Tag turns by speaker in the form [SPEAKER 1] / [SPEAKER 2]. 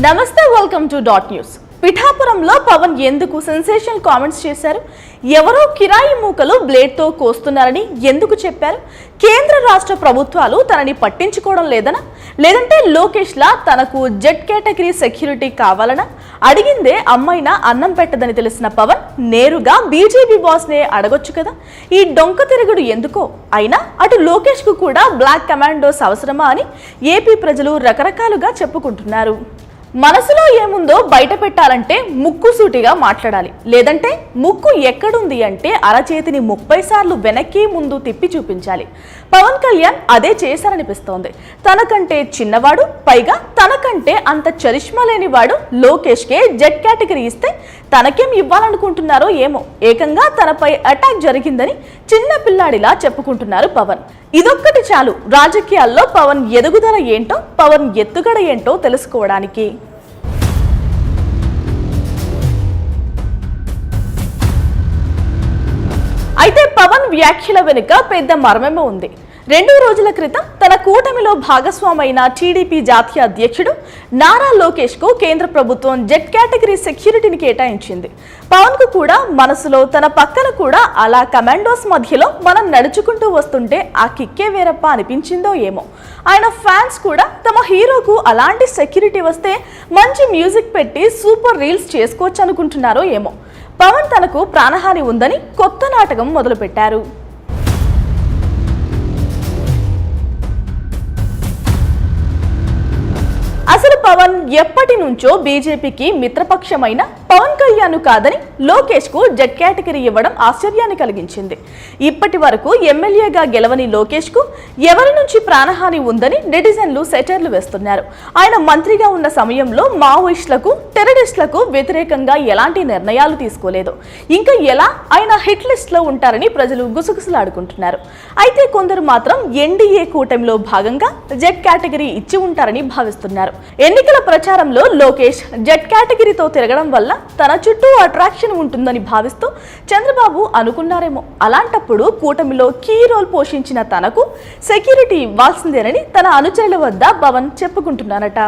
[SPEAKER 1] నమస్తే welcome to dot news పిఠాపురంలో పవన్ ఎందుకు సెన్సేషనల్ కామెంట్స్ చేశారు? ఎవరో కిరాయి మూకలు బ్లేడ్తో కోస్తున్నారని ఎందుకు చెప్పారు? కేంద్ర రాష్ట్ర ప్రభుత్వాలు తనని పట్టించుకోవడం లేదనా? లేదంటే లోకేష్లా తనకు జెడ్ కేటగిరీ సెక్యూరిటీ కావాలనా? అడిగిందే అమ్మైనా అన్నం పెట్టదని తెలిసిన పవన్ నేరుగా బీజేపీ బాస్నే అడగొచ్చు కదా? ఈ డొంక తిరుగుడు ఎందుకో? అయినా అటు లోకేష్కు కూడా బ్లాక్ కమాండోస్ అవసరమా అని ఏపీ ప్రజలు రకరకాలుగా చెప్పుకుంటున్నారు. మనసులో ఏముందో బయట పెట్టాలంటే ముక్కు సూటిగా మాట్లాడాలి. లేదంటే ముక్కు ఎక్కడుంది అంటే అరచేతిని ముప్పై సార్లు వెనక్కి ముందు తిప్పి చూపించాలి. పవన్ కళ్యాణ్ అదే చేశారనిపిస్తోంది. తనకంటే చిన్నవాడు పైగా తనకంటే అంత చరిష్మా లేనివాడు లోకేష్కే జెడ్ కేటగిరీ ఇస్తే తనకేం ఇవ్వాలనుకుంటున్నారో ఏమో. ఏకంగా తనపై అటాక్ జరిగిందని చిన్న పిల్లాడిలా చెప్పుకుంటున్నారు పవన్. ఇదొక్కటి చాలు. రాజకీయాల్లో పవన్ ఎదుగుదల ఏంటో పవన్ ఎత్తుగడ ఏంటో తెలుసుకోవడానికి. అయితే పవన్ వ్యాఖ్యల వెనుక పెద్ద మర్మమే ఉంది. రెండు రోజుల క్రితం తన కూటమిలో భాగస్వామైన టీడీపీ జాతీయ అధ్యక్షుడు నారా లోకేష్కు కేంద్ర ప్రభుత్వం జెడ్ కేటగిరీ సెక్యూరిటీని కేటాయించింది. పవన్కు కూడా మనసులో తన పక్కన కూడా అలా కమాండోస్ మధ్యలో మనం నడుచుకుంటూ వస్తుంటే ఆ కిక్కే వేరప్ప అనిపించిందో ఏమో. ఆయన ఫ్యాన్స్ కూడా తమ హీరోకు అలాంటి సెక్యూరిటీ వస్తే మంచి మ్యూజిక్ పెట్టి సూపర్ రీల్స్ చేసుకోవచ్చు అనుకుంటున్నారో ఏమో. పవన్ తనకు ప్రాణహాని ఉందని కొత్త నాటకం మొదలుపెట్టారు. పవన్ ఎప్పటి నుంచో బీజేపీకి మిత్రపక్షమైన పవన్ కళ్యాణ్ కాదని లోకేష్కు జెడ్ కేటగిరీ ఇవ్వడం ఆశ్చర్యాన్ని కలిగించింది. ఇప్పటి వరకు ఎమ్మెల్యేగా గెలవని లోకేష్కు ఎవరి నుంచి ప్రాణహాని ఉందని నెటిజన్లు సెటర్లు వేస్తున్నారు. ఆయన మంత్రిగా ఉన్న సమయంలో మావోయిస్టులకు టెరరిస్టులకు వ్యతిరేకంగా ఎలాంటి నిర్ణయాలు తీసుకోలేదు. ఇంకా ఎలా ఆయన హిట్ లిస్ట్లో ఉంటారని ప్రజలు గుసగుసలాడుకుంటున్నారు. అయితే కొందరు మాత్రం ఎన్డీఏ కూటమిలో భాగంగా జెడ్ కేటగిరీ ఇచ్చి ఉంటారని భావిస్తున్నారు. ఎన్నికల ప్రచారంలో లోకేష్ జెడ్ కేటగిరీతో తిరగడం వల్ల తన చుట్టూ అట్రాక్షన్ ఉంటుందని భావిస్తూ చంద్రబాబు అనుకున్నారేమో. అలాంటప్పుడు కూటమిలో కీ రోల్ పోషించిన తనకు సెక్యూరిటీ ఇవ్వాల్సిందేనని తన అనుచరుల వద్ద పవన్ చెప్పుకుంటున్నారట.